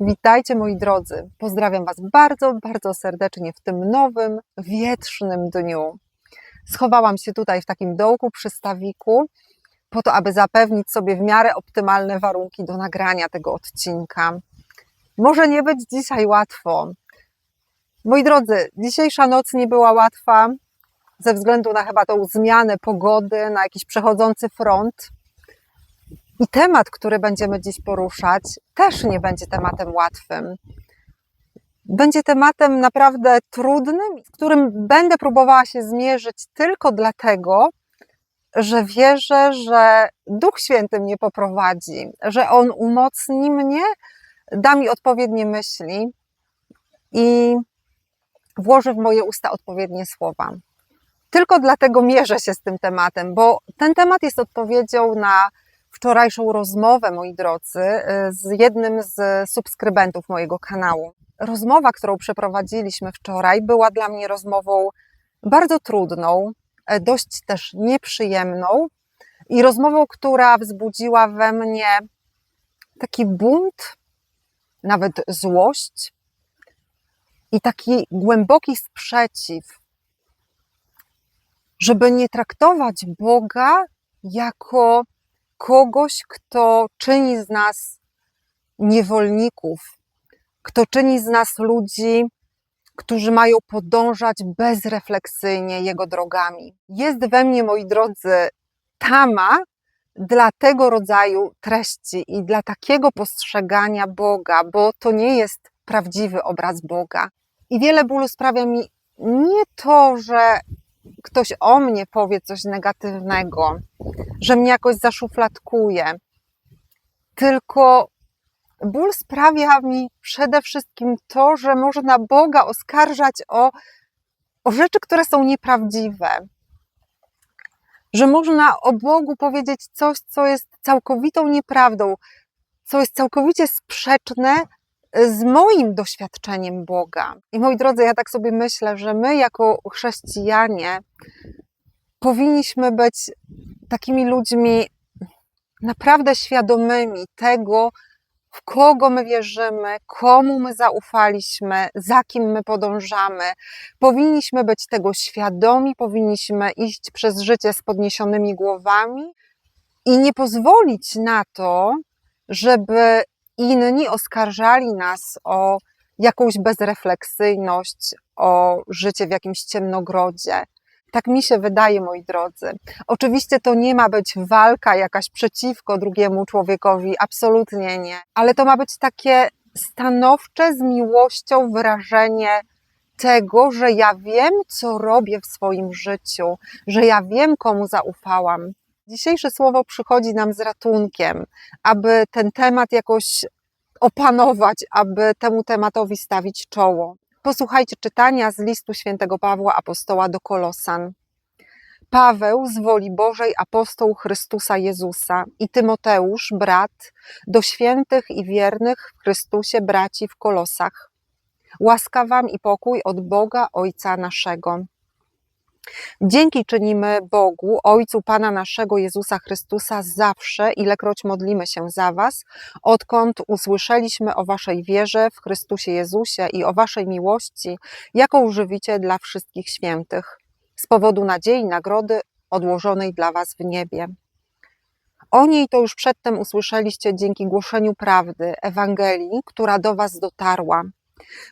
Witajcie moi drodzy. Pozdrawiam Was bardzo, bardzo serdecznie w tym nowym, wietrznym dniu. Schowałam się tutaj w takim dołku przy stawiku, po to, aby zapewnić sobie w miarę optymalne warunki do nagrania tego odcinka. Może nie być dzisiaj łatwo. Moi drodzy, dzisiejsza noc nie była łatwa ze względu na chyba tą zmianę pogody, na jakiś przechodzący front. I temat, który będziemy dziś poruszać, też nie będzie tematem łatwym. Będzie tematem naprawdę trudnym, z którym będę próbowała się zmierzyć tylko dlatego, że wierzę, że Duch Święty mnie poprowadzi, że On umocni mnie, da mi odpowiednie myśli i włoży w moje usta odpowiednie słowa. Tylko dlatego mierzę się z tym tematem, bo ten temat jest odpowiedzią na wczorajszą rozmowę, moi drodzy, z jednym z subskrybentów mojego kanału. Rozmowa, którą przeprowadziliśmy wczoraj, była dla mnie rozmową bardzo trudną, dość też nieprzyjemną i rozmową, która wzbudziła we mnie taki bunt, nawet złość i taki głęboki sprzeciw, żeby nie traktować Boga jako kogoś, kto czyni z nas niewolników, kto czyni z nas ludzi, którzy mają podążać bezrefleksyjnie Jego drogami. Jest we mnie, moi drodzy, tama dla tego rodzaju treści i dla takiego postrzegania Boga, bo to nie jest prawdziwy obraz Boga. I wiele bólu sprawia mi nie to, że ktoś o mnie powie coś negatywnego, że mnie jakoś zaszufladkuje, tylko ból sprawia mi przede wszystkim to, że można Boga oskarżać o, o rzeczy, które są nieprawdziwe. Że można o Bogu powiedzieć coś, co jest całkowitą nieprawdą, co jest całkowicie sprzeczne z moim doświadczeniem Boga. I moi drodzy, ja tak sobie myślę, że my jako chrześcijanie powinniśmy być takimi ludźmi naprawdę świadomymi tego, w kogo my wierzymy, komu my zaufaliśmy, za kim my podążamy. Powinniśmy być tego świadomi, powinniśmy iść przez życie z podniesionymi głowami i nie pozwolić na to, żeby inni oskarżali nas o jakąś bezrefleksyjność, o życie w jakimś ciemnogrodzie. Tak mi się wydaje, moi drodzy. Oczywiście to nie ma być walka jakaś przeciwko drugiemu człowiekowi, absolutnie nie, ale to ma być takie stanowcze z miłością wyrażenie tego, że ja wiem, co robię w swoim życiu, że ja wiem, komu zaufałam. Dzisiejsze słowo przychodzi nam z ratunkiem, aby ten temat jakoś opanować, aby temu tematowi stawić czoło. Posłuchajcie czytania z listu świętego Pawła apostoła do Kolosan. Paweł z woli Bożej apostoł Chrystusa Jezusa i Tymoteusz, brat, do świętych i wiernych w Chrystusie braci w Kolosach. Łaska wam i pokój od Boga Ojca naszego. Dzięki czynimy Bogu, Ojcu Pana naszego Jezusa Chrystusa zawsze, ilekroć modlimy się za Was, odkąd usłyszeliśmy o Waszej wierze w Chrystusie Jezusie i o Waszej miłości, jaką żywicie dla wszystkich świętych, z powodu nadziei nagrody odłożonej dla Was w niebie. O niej to już przedtem usłyszeliście dzięki głoszeniu prawdy, Ewangelii, która do Was dotarła.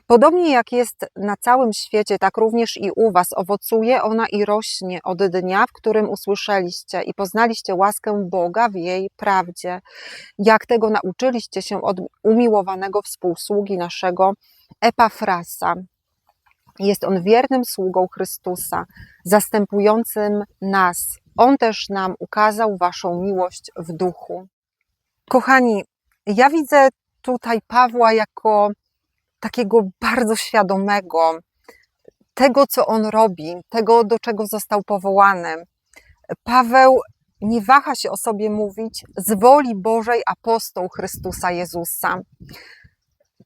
Podobnie jak jest na całym świecie, tak również i u Was owocuje ona i rośnie od dnia, w którym usłyszeliście i poznaliście łaskę Boga w jej prawdzie, jak tego nauczyliście się od umiłowanego współsługi naszego Epafrasa. Jest on wiernym sługą Chrystusa, zastępującym nas. On też nam ukazał Waszą miłość w duchu. Kochani, ja widzę tutaj Pawła jako takiego bardzo świadomego tego, co on robi, tego, do czego został powołany. Paweł nie waha się o sobie mówić z woli Bożej apostoł Chrystusa Jezusa,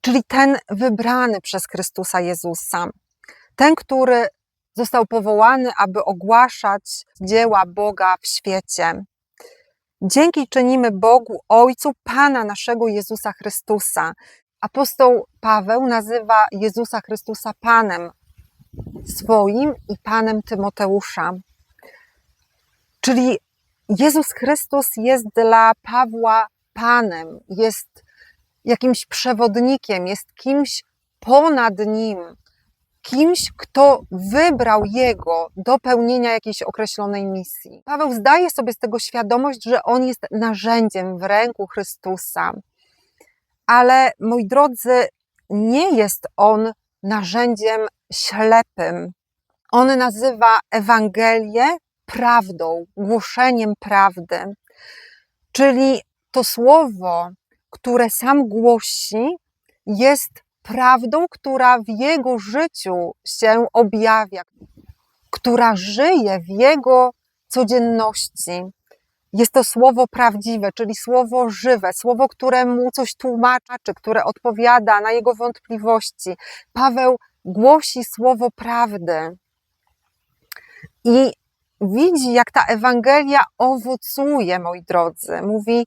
czyli ten wybrany przez Chrystusa Jezusa, ten, który został powołany, aby ogłaszać dzieła Boga w świecie. Dzięki czynimy Bogu, Ojcu Pana naszego Jezusa Chrystusa, apostoł Paweł nazywa Jezusa Chrystusa Panem swoim i Panem Tymoteusza. Czyli Jezus Chrystus jest dla Pawła Panem, jest jakimś przewodnikiem, jest kimś ponad nim, kimś, kto wybrał jego do pełnienia jakiejś określonej misji. Paweł zdaje sobie z tego świadomość, że on jest narzędziem w ręku Chrystusa. Ale moi drodzy, nie jest on narzędziem ślepym. On nazywa Ewangelię prawdą, głoszeniem prawdy. Czyli to słowo, które sam głosi, jest prawdą, która w jego życiu się objawia, która żyje w jego codzienności. Jest to słowo prawdziwe, czyli słowo żywe, słowo, które mu coś tłumaczy, które odpowiada na jego wątpliwości. Paweł głosi słowo prawdy i widzi, jak ta Ewangelia owocuje, moi drodzy. Mówi,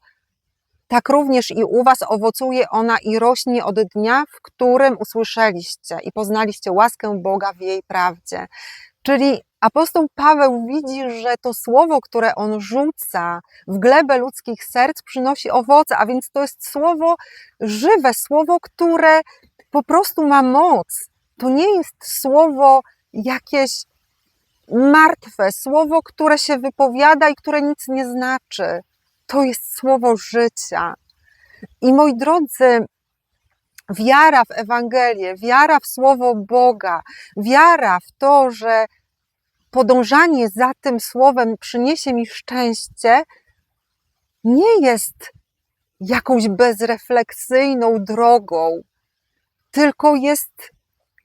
tak również i u Was owocuje ona i rośnie od dnia, w którym usłyszeliście i poznaliście łaskę Boga w jej prawdzie. Czyli apostoł Paweł widzi, że to słowo, które on rzuca w glebę ludzkich serc, przynosi owoce, a więc to jest słowo żywe, słowo, które po prostu ma moc. To nie jest słowo jakieś martwe, słowo, które się wypowiada i które nic nie znaczy. To jest słowo życia. I moi drodzy, wiara w Ewangelię, wiara w słowo Boga, wiara w to, że podążanie za tym słowem przyniesie mi szczęście, nie jest jakąś bezrefleksyjną drogą, tylko jest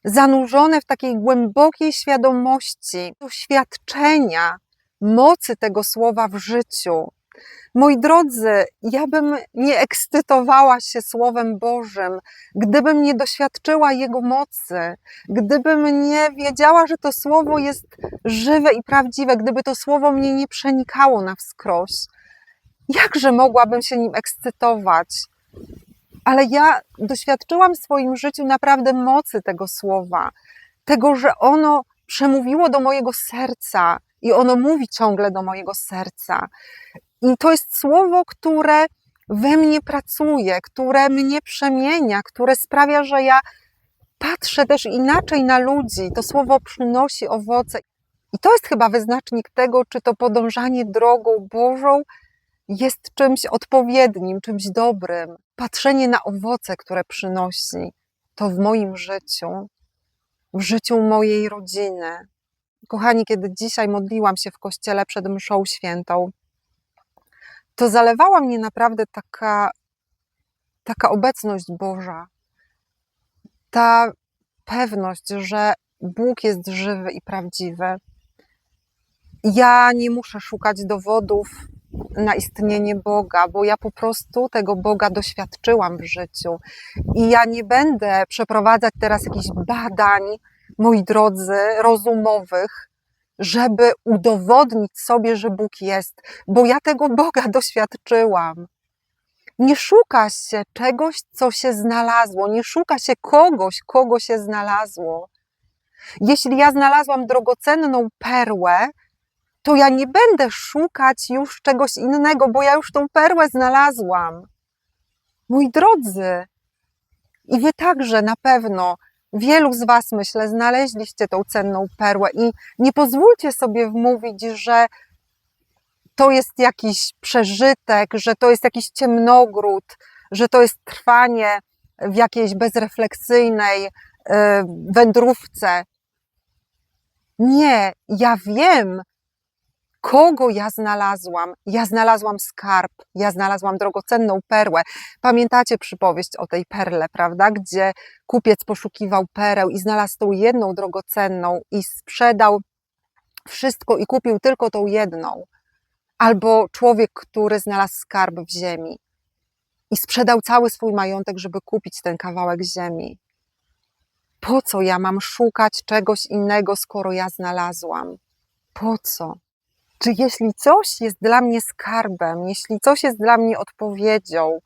zanurzone w takiej głębokiej świadomości doświadczenia mocy tego słowa w życiu. Moi drodzy, ja bym nie ekscytowała się Słowem Bożym, gdybym nie doświadczyła Jego mocy, gdybym nie wiedziała, że to Słowo jest żywe i prawdziwe, gdyby to Słowo mnie nie przenikało na wskroś. Jakże mogłabym się nim ekscytować? Ale ja doświadczyłam w swoim życiu naprawdę mocy tego Słowa, tego, że ono przemówiło do mojego serca i ono mówi ciągle do mojego serca. To jest słowo, które we mnie pracuje, które mnie przemienia, które sprawia, że ja patrzę też inaczej na ludzi. To słowo przynosi owoce. I to jest chyba wyznacznik tego, czy to podążanie drogą Bożą jest czymś odpowiednim, czymś dobrym. Patrzenie na owoce, które przynosi to w moim życiu, w życiu mojej rodziny. Kochani, kiedy dzisiaj modliłam się w kościele przed mszą świętą, to zalewała mnie naprawdę taka, taka obecność Boża. Ta pewność, że Bóg jest żywy i prawdziwy. Ja nie muszę szukać dowodów na istnienie Boga, bo ja po prostu tego Boga doświadczyłam w życiu. I ja nie będę przeprowadzać teraz jakichś badań, moi drodzy, rozumowych, żeby udowodnić sobie, że Bóg jest, bo ja tego Boga doświadczyłam. Nie szuka się czegoś, co się znalazło, nie szuka się kogoś, kogo się znalazło. Jeśli ja znalazłam drogocenną perłę, to ja nie będę szukać już czegoś innego, bo ja już tą perłę znalazłam. Mój drodzy, i wy także na pewno Wielu z Was, myślę, znaleźliście tą cenną perłę i nie pozwólcie sobie wmówić, że to jest jakiś przeżytek, że to jest jakiś ciemnogród, że to jest trwanie w jakiejś bezrefleksyjnej e, wędrówce. Nie, ja wiem, kogo ja znalazłam? Ja znalazłam skarb, ja znalazłam drogocenną perłę. Pamiętacie przypowieść o tej perle, prawda? Gdzie kupiec poszukiwał pereł i znalazł tą jedną drogocenną i sprzedał wszystko i kupił tylko tą jedną. Albo człowiek, który znalazł skarb w ziemi i sprzedał cały swój majątek, żeby kupić ten kawałek ziemi. Po co ja mam szukać czegoś innego, skoro ja znalazłam? Po co? Czy jeśli coś jest dla mnie skarbem, jeśli coś jest dla mnie odpowiedzią,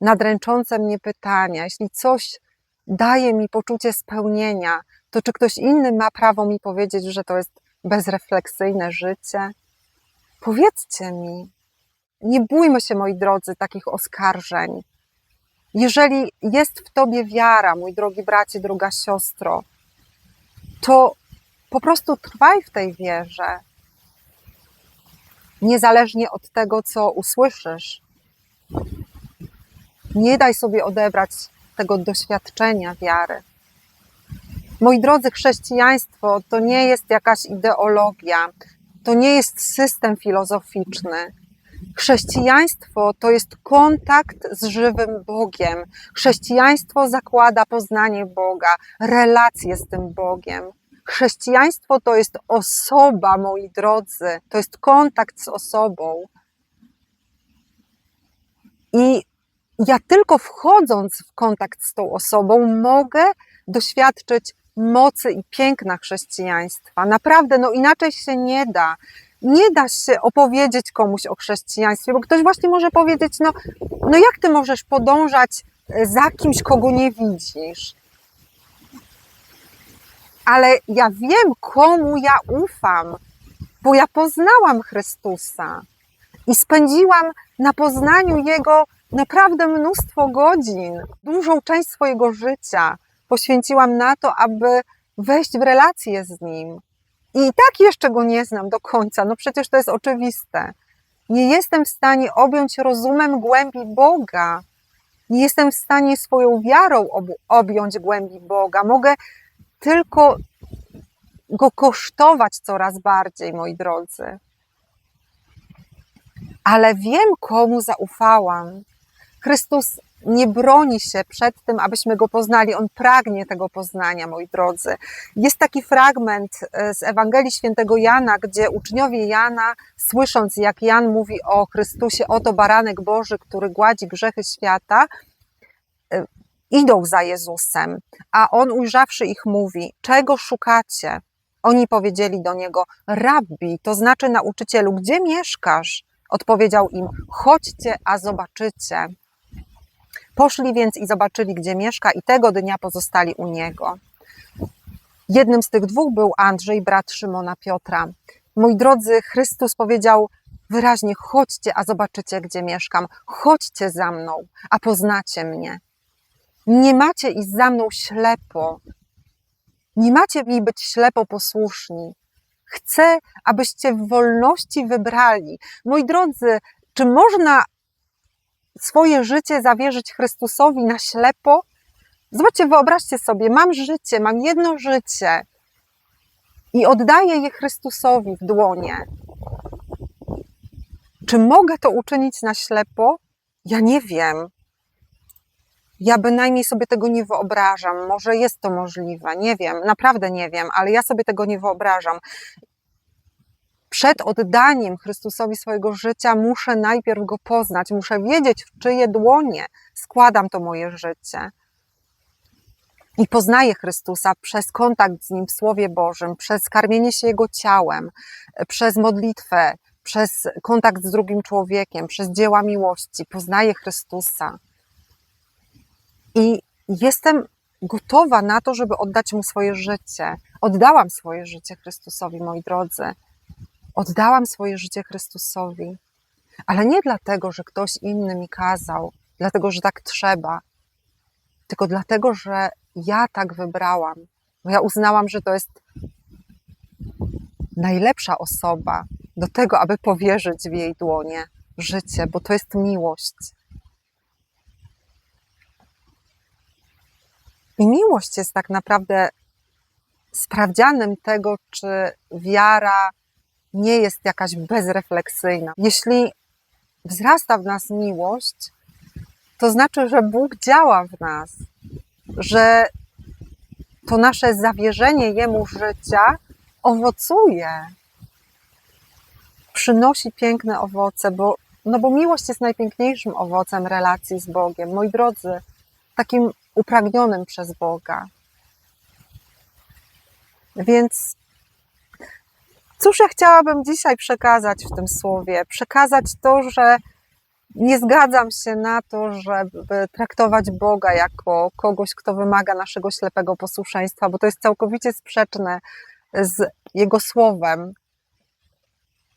nadręczące mnie pytania, jeśli coś daje mi poczucie spełnienia, to czy ktoś inny ma prawo mi powiedzieć, że to jest bezrefleksyjne życie? Powiedzcie mi. Nie bójmy się, moi drodzy, takich oskarżeń. Jeżeli jest w tobie wiara, mój drogi bracie, droga siostro, to po prostu trwaj w tej wierze. Niezależnie od tego, co usłyszysz. Nie daj sobie odebrać tego doświadczenia wiary. Moi drodzy, chrześcijaństwo to nie jest jakaś ideologia, to nie jest system filozoficzny. Chrześcijaństwo to jest kontakt z żywym Bogiem. Chrześcijaństwo zakłada poznanie Boga, relacje z tym Bogiem. Chrześcijaństwo to jest osoba, moi drodzy, to jest kontakt z osobą. I ja tylko wchodząc w kontakt z tą osobą, mogę doświadczyć mocy i piękna chrześcijaństwa. Naprawdę, no inaczej się nie da. Nie da się opowiedzieć komuś o chrześcijaństwie, bo ktoś właśnie może powiedzieć: No, no jak ty możesz podążać za kimś, kogo nie widzisz? Ale ja wiem, komu ja ufam, bo ja poznałam Chrystusa i spędziłam na poznaniu Jego naprawdę mnóstwo godzin, dużą część swojego życia poświęciłam na to, aby wejść w relację z Nim. I tak jeszcze Go nie znam do końca, no przecież to jest oczywiste. Nie jestem w stanie objąć rozumem głębi Boga. Nie jestem w stanie swoją wiarą ob objąć głębi Boga. Mogę tylko Go kosztować coraz bardziej, moi drodzy. Ale wiem, komu zaufałam. Chrystus nie broni się przed tym, abyśmy go poznali. On pragnie tego poznania, moi drodzy. Jest taki fragment e, z Ewangelii Świętego Jana, gdzie uczniowie Jana, słysząc jak Jan mówi o Chrystusie, oto baranek Boży, który gładzi grzechy świata, idą za Jezusem, a on ujrzawszy ich mówi: Czego szukacie? Oni powiedzieli do niego: Rabbi, to znaczy nauczycielu, gdzie mieszkasz? Odpowiedział im: Chodźcie, a zobaczycie. Poszli więc i zobaczyli, gdzie mieszka, i tego dnia pozostali u niego. Jednym z tych dwóch był Andrzej, brat Szymona Piotra. Mój drodzy, Chrystus powiedział wyraźnie: chodźcie, a zobaczycie, gdzie mieszkam. Chodźcie za mną, a poznacie mnie. Nie macie iść za mną ślepo. Nie macie mi być ślepo posłuszni. Chcę, abyście w wolności wybrali. Moi drodzy, czy można swoje życie zawierzyć Chrystusowi na ślepo? Zobaczcie, wyobraźcie sobie, mam życie, mam jedno życie i oddaję je Chrystusowi w dłonie. Czy mogę to uczynić na ślepo? Ja nie wiem. Ja bynajmniej sobie tego nie wyobrażam. Może jest to możliwe, nie wiem, naprawdę nie wiem, ale ja sobie tego nie wyobrażam przed oddaniem Chrystusowi swojego życia muszę najpierw go poznać, muszę wiedzieć, w czyje dłonie składam to moje życie. I poznaję Chrystusa przez kontakt z Nim w Słowie Bożym, przez karmienie się Jego ciałem, przez modlitwę, przez kontakt z drugim człowiekiem, przez dzieła miłości. Poznaję Chrystusa. I jestem gotowa na to, żeby oddać Mu swoje życie. Oddałam swoje życie Chrystusowi, moi drodzy. Oddałam swoje życie Chrystusowi, ale nie dlatego, że ktoś inny mi kazał, dlatego, że tak trzeba, tylko dlatego, że ja tak wybrałam, bo ja uznałam, że to jest najlepsza osoba do tego, aby powierzyć w jej dłonie życie, bo to jest miłość. I miłość jest tak naprawdę sprawdzianem tego, czy wiara nie jest jakaś bezrefleksyjna. Jeśli wzrasta w nas miłość, to znaczy, że Bóg działa w nas, że to nasze zawierzenie Jemu życia owocuje, przynosi piękne owoce, bo, no bo miłość jest najpiękniejszym owocem relacji z Bogiem. Moi drodzy, takim upragnionym przez Boga. Więc Cóż ja chciałabym dzisiaj przekazać w tym słowie? Przekazać to, że Nie zgadzam się na to, żeby traktować Boga jako kogoś, kto wymaga naszego ślepego posłuszeństwa, bo to jest całkowicie sprzeczne z Jego słowem,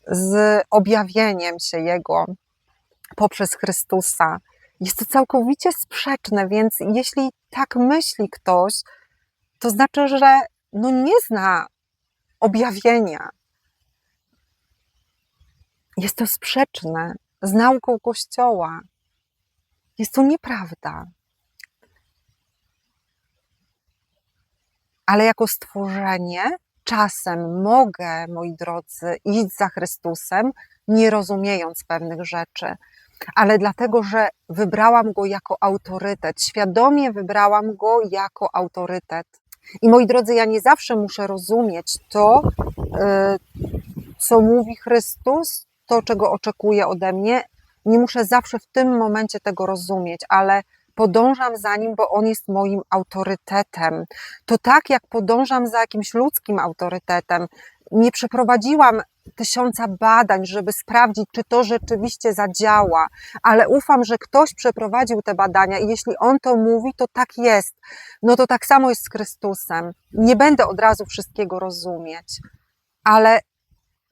z objawieniem się Jego poprzez Chrystusa. Jest to całkowicie sprzeczne, więc jeśli tak myśli ktoś, to znaczy, że no nie zna objawienia. Jest to sprzeczne z nauką Kościoła. Jest to nieprawda. Ale jako stworzenie czasem mogę, moi drodzy, iść za Chrystusem, nie rozumiejąc pewnych rzeczy, ale dlatego, że wybrałam go jako autorytet, świadomie wybrałam go jako autorytet. I moi drodzy, ja nie zawsze muszę rozumieć to, y, co mówi Chrystus, to, czego oczekuje ode mnie. Nie muszę zawsze w tym momencie tego rozumieć, ale podążam za nim, bo on jest moim autorytetem. To tak, jak podążam za jakimś ludzkim autorytetem. Nie przeprowadziłam tysiąca badań, żeby sprawdzić, czy to rzeczywiście zadziała, ale ufam, że ktoś przeprowadził te badania i jeśli on to mówi, to tak jest. No to tak samo jest z Chrystusem. Nie będę od razu wszystkiego rozumieć, ale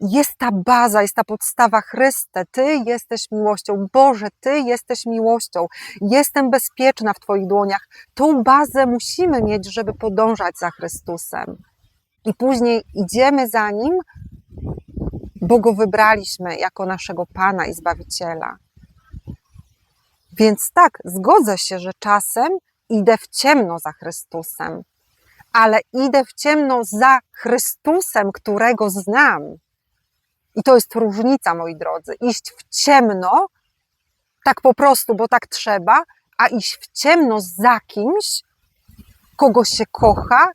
jest ta baza, jest ta podstawa Chryste. Ty jesteś miłością. Boże, Ty jesteś miłością. Jestem bezpieczna w Twoich dłoniach. Tą bazę musimy mieć, żeby podążać za Chrystusem. I później idziemy za Nim, bo Go wybraliśmy jako naszego Pana i Zbawiciela. Więc tak, zgodzę się, że czasem idę w ciemno za Chrystusem, ale idę w ciemno za Chrystusem, którego znam. I to jest różnica, moi drodzy. Iść w ciemno, tak po prostu, bo tak trzeba, a iść w ciemno za kimś, kogo się kocha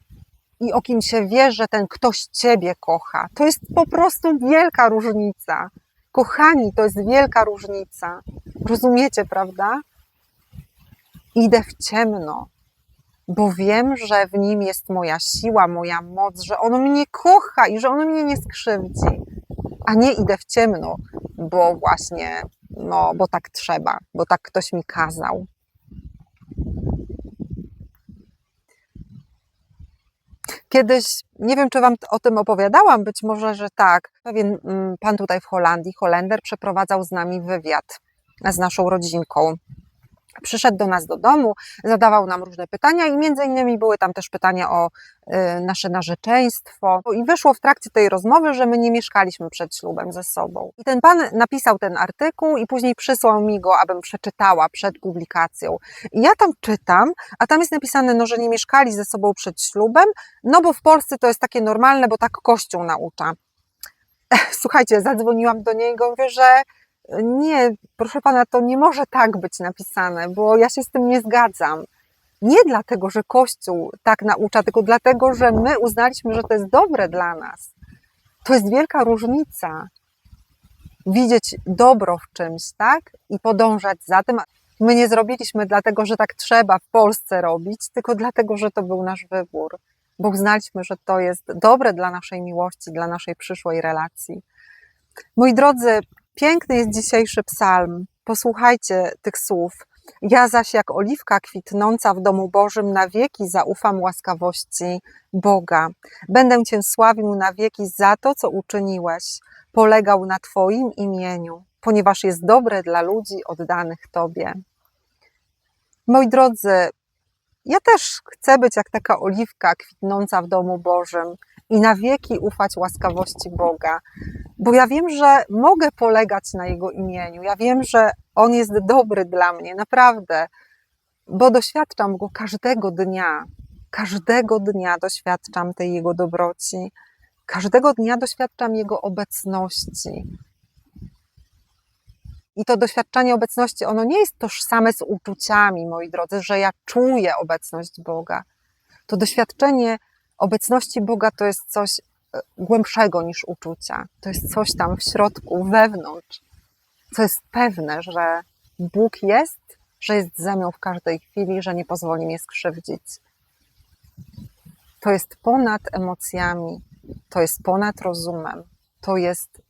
i o kim się wie, że ten ktoś ciebie kocha. To jest po prostu wielka różnica. Kochani, to jest wielka różnica. Rozumiecie, prawda? Idę w ciemno, bo wiem, że w nim jest moja siła, moja moc, że on mnie kocha i że on mnie nie skrzywdzi a nie idę w ciemno, bo właśnie, no, bo tak trzeba, bo tak ktoś mi kazał. Kiedyś, nie wiem czy Wam o tym opowiadałam, być może, że tak. Pewien mm, pan tutaj w Holandii, Holender, przeprowadzał z nami wywiad z naszą rodzinką przyszedł do nas do domu, zadawał nam różne pytania i między innymi były tam też pytania o y, nasze narzeczeństwo. I wyszło w trakcie tej rozmowy, że my nie mieszkaliśmy przed ślubem ze sobą. I ten pan napisał ten artykuł i później przysłał mi go, abym przeczytała przed publikacją. I ja tam czytam, a tam jest napisane, no, że nie mieszkali ze sobą przed ślubem, no bo w Polsce to jest takie normalne, bo tak Kościół naucza. Słuchajcie, zadzwoniłam do niego, mówię, że nie, proszę pana, to nie może tak być napisane, bo ja się z tym nie zgadzam. Nie dlatego, że Kościół tak naucza, tylko dlatego, że my uznaliśmy, że to jest dobre dla nas. To jest wielka różnica. Widzieć dobro w czymś, tak? I podążać za tym. My nie zrobiliśmy dlatego, że tak trzeba w Polsce robić, tylko dlatego, że to był nasz wybór, bo uznaliśmy, że to jest dobre dla naszej miłości, dla naszej przyszłej relacji. Moi drodzy, Piękny jest dzisiejszy psalm. Posłuchajcie tych słów. Ja zaś jak oliwka kwitnąca w domu Bożym na wieki zaufam łaskawości Boga. Będę Cię sławił na wieki za to, co uczyniłeś. Polegał na Twoim imieniu, ponieważ jest dobre dla ludzi oddanych Tobie. Moi drodzy, ja też chcę być jak taka oliwka kwitnąca w domu Bożym i na wieki ufać łaskawości Boga, bo ja wiem, że mogę polegać na Jego imieniu. Ja wiem, że On jest dobry dla mnie, naprawdę, bo doświadczam Go każdego dnia. Każdego dnia doświadczam tej Jego dobroci. Każdego dnia doświadczam Jego obecności. I to doświadczenie obecności, ono nie jest tożsame z uczuciami, moi drodzy, że ja czuję obecność Boga. To doświadczenie obecności Boga to jest coś e, głębszego niż uczucia. To jest coś tam w środku, wewnątrz, co jest pewne, że Bóg jest, że jest ze mną w każdej chwili, że nie pozwoli mnie skrzywdzić. To jest ponad emocjami, to jest ponad rozumem, to jest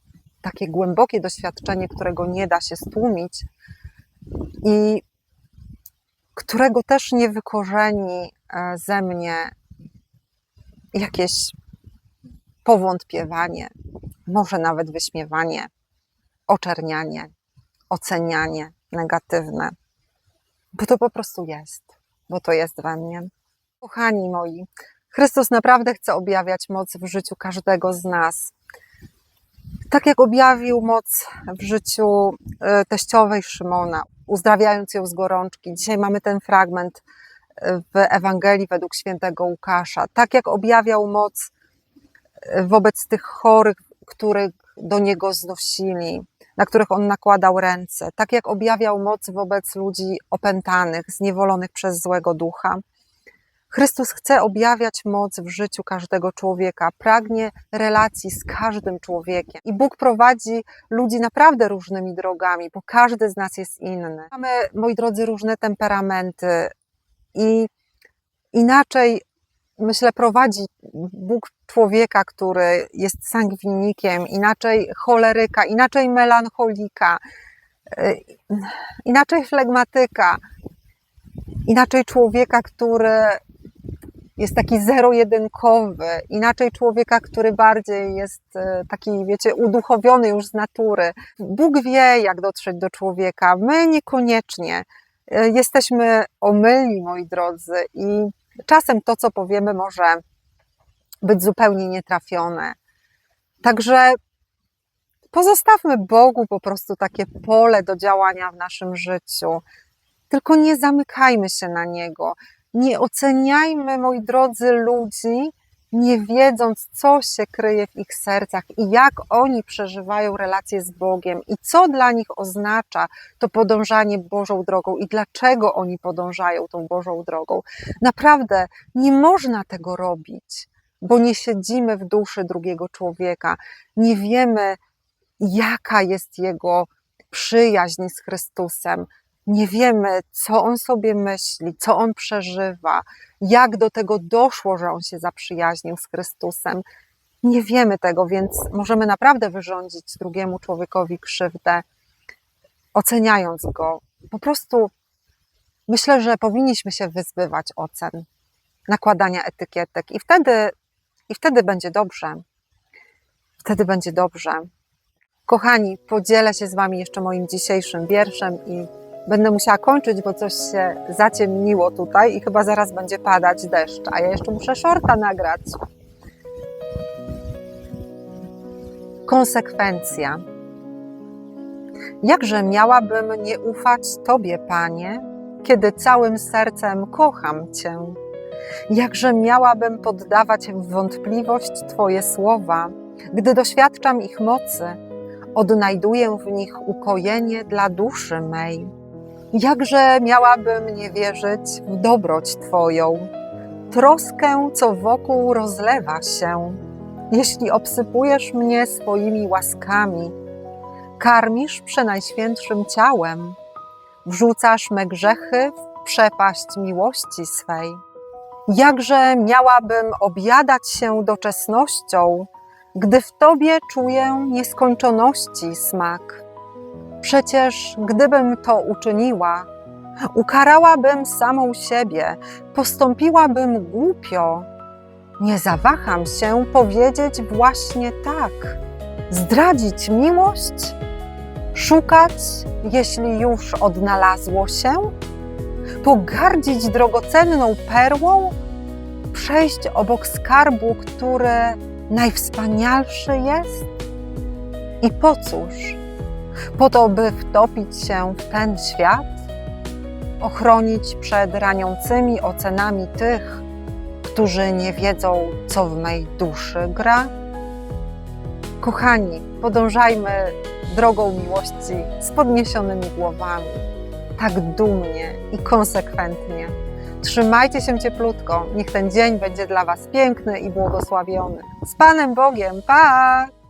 takie głębokie doświadczenie, którego nie da się stłumić, i którego też nie wykorzeni e, ze mnie jakieś powątpiewanie, może nawet wyśmiewanie, oczernianie, ocenianie negatywne, bo to po prostu jest, bo to jest we mnie. Kochani moi, Chrystus naprawdę chce objawiać moc w życiu każdego z nas. Tak jak objawił moc w życiu e, teściowej Szymona, uzdrawiając ją z gorączki. Dzisiaj mamy ten fragment w Ewangelii według świętego Łukasza. Tak jak objawiał moc e, wobec tych chorych, których do niego znosili, na których on nakładał ręce, tak jak objawiał moc wobec ludzi opętanych, zniewolonych przez złego ducha. Chrystus chce objawiać moc w życiu każdego człowieka, pragnie relacji z każdym człowiekiem. I Bóg prowadzi ludzi naprawdę różnymi drogami, bo każdy z nas jest inny. Mamy, moi drodzy, różne temperamenty i inaczej, myślę, prowadzi Bóg człowieka, który jest sangwinikiem, inaczej choleryka, inaczej melancholika, y, inaczej flegmatyka, inaczej człowieka, który jest taki zero-jedynkowy, inaczej człowieka, który bardziej jest e, taki, wiecie, uduchowiony już z natury. Bóg wie, jak dotrzeć do człowieka. My niekoniecznie. E, Jesteśmy omylni, moi drodzy, i czasem to, co powiemy, może być zupełnie nietrafione. Także pozostawmy Bogu po prostu takie pole do działania w naszym życiu. Tylko nie zamykajmy się na niego. Nie oceniajmy, moi drodzy, ludzi, nie wiedząc, co się kryje w ich sercach i jak oni przeżywają relacje z Bogiem i co dla nich oznacza to podążanie Bożą drogą i dlaczego oni podążają tą Bożą drogą. Naprawdę nie można tego robić, bo nie siedzimy w duszy drugiego człowieka, nie wiemy, jaka jest jego przyjaźń z Chrystusem, nie wiemy, co on sobie myśli, co on przeżywa, jak do tego doszło, że on się zaprzyjaźnił z Chrystusem. Nie wiemy tego, więc możemy naprawdę wyrządzić drugiemu człowiekowi krzywdę, oceniając go. Po prostu myślę, że powinniśmy się wyzbywać ocen, nakładania etykietek, i wtedy, i wtedy będzie dobrze. Wtedy będzie dobrze. Kochani, podzielę się z Wami jeszcze moim dzisiejszym wierszem i Będę musiała kończyć, bo coś się zaciemniło tutaj i chyba zaraz będzie padać deszcz, a ja jeszcze muszę shorta nagrać. Konsekwencja. Jakże miałabym nie ufać Tobie, Panie, kiedy całym sercem kocham Cię? Jakże miałabym poddawać w wątpliwość Twoje słowa, gdy doświadczam ich mocy, odnajduję w nich ukojenie dla duszy mej. Jakże miałabym nie wierzyć w dobroć Twoją, troskę, co wokół rozlewa się, jeśli obsypujesz mnie swoimi łaskami, karmisz przenajświętszym ciałem, wrzucasz me grzechy w przepaść miłości swej. Jakże miałabym objadać się doczesnością, gdy w Tobie czuję nieskończoności smak. Przecież gdybym to uczyniła, ukarałabym samą siebie, postąpiłabym głupio. Nie zawaham się powiedzieć właśnie tak. Zdradzić miłość? Szukać, jeśli już odnalazło się? Pogardzić drogocenną perłą? Przejść obok skarbu, który najwspanialszy jest? I po cóż? Po to, by wtopić się w ten świat, ochronić przed raniącymi ocenami tych, którzy nie wiedzą, co w mej duszy gra? Kochani, podążajmy drogą miłości z podniesionymi głowami, tak dumnie i konsekwentnie. Trzymajcie się cieplutko, niech ten dzień będzie dla Was piękny i błogosławiony. Z Panem Bogiem, pa!